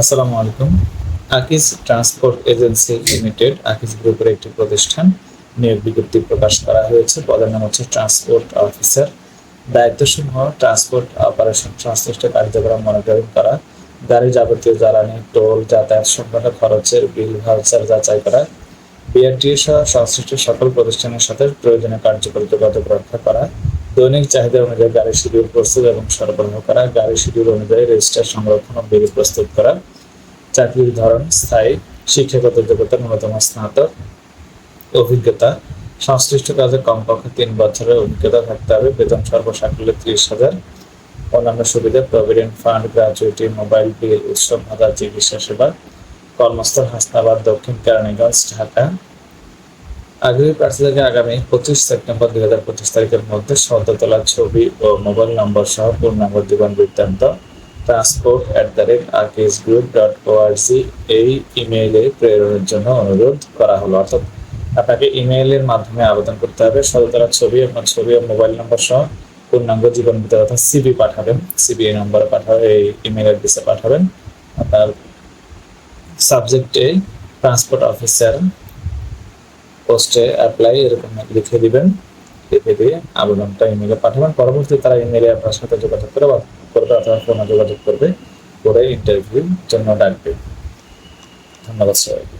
আসসালামু আলাইকুম। আকিস ট্রান্সপোর্ট এজেন্সি লিমিটেড, আকিস গ্রুপের একটি প্রতিষ্ঠান। নিয়োগ বিজ্ঞপ্তি প্রকাশ করা হয়েছে। পদের নাম হচ্ছে ট্রান্সপোর্ট অফিসার। দায়িত্বসমূহ ট্রান্সপোর্ট অপারেশন সংশ্লিষ্ট কার্যক্রম মনিটরিং করা, গাড়ি যাবতীয় জ্বালানি, টোল, যাতায়াত সংক্রান্ত খরচের বিল, ভাউচার যাচাই করা বিআরটিএ সহ সংশ্লিষ্ট সকল প্রতিষ্ঠানের সাথে প্রয়োজনীয় কার্যকর যোগাযোগ রক্ষা করা দৈনিক চাহিদা অনুযায়ী গাড়ি শিডিউল প্রস্তুত এবং সরবরাহ করা। গাড়ি শিডিউল অনুযায়ী রেজিস্টার সংরক্ষণ ও বিল প্রস্তুত করা। চাকরির ধরন স্থায়ী, শিক্ষাগত যোগ্যতা ন্যূনতম স্নাতক, অভিজ্ঞতা, সংশ্লিষ্ট কাজে কমপক্ষে তিন বছরের অভিজ্ঞতা থাকতে হবে। বেতন সর্বসাকুল্যে ত্রিশ হাজার। অন্যান্য সুবিধা provident fund gratuity mobile bill উৎসব ভাতা, চিকিৎসা সেবা, কর্মস্থল হাসনাবাদ, দক্ষিণ কেরানীগঞ্জ, ঢাকা। আগ্রহী প্রার্থীদেরকে আগামী পঁচিশ সেপ্টেম্বর দুই হাজার পঁচিশ তারিখের মধ্যে সদ্য ছবি ও মোবাইল নম্বর সহ পূর্ণাঙ্গ জীবন বৃত্তান্ত। Transport at the rate RKS group dot ORG এই ইমেইলে প্রেরণের জন্য অনুরোধ করা হলো। অর্থাৎ আপনাকে ইমেইলের মাধ্যমে আবেদন করতে হবে। সদতলা ছবি, আপনার ছবি ও মোবাইল নম্বর সহ পূর্ণাঙ্গ জীবন বৃত্তান্ত অর্থাৎ সিবি পাঠাবেন। সিবি এই নম্বরে পাঠাবেন এই ইমেল অ্যাড্রেসে পাঠাবেন। আপনার সাবজেক্টে ট্রান্সপোর্ট অফিসার পোস্টে অ্যাপ্লাই এরকম লিখে দিবেন, লিখে দিয়ে আবেদনটা ইমেলে পাঠাবেন। পরবর্তী তারা ইমেলে আপনার সাথে যোগাযোগ করে করবে অথবা ফোনে যোগাযোগ করবে, করে ইন্টারভিউর জন্য ডাকবে। ধন্যবাদ সবাইকে।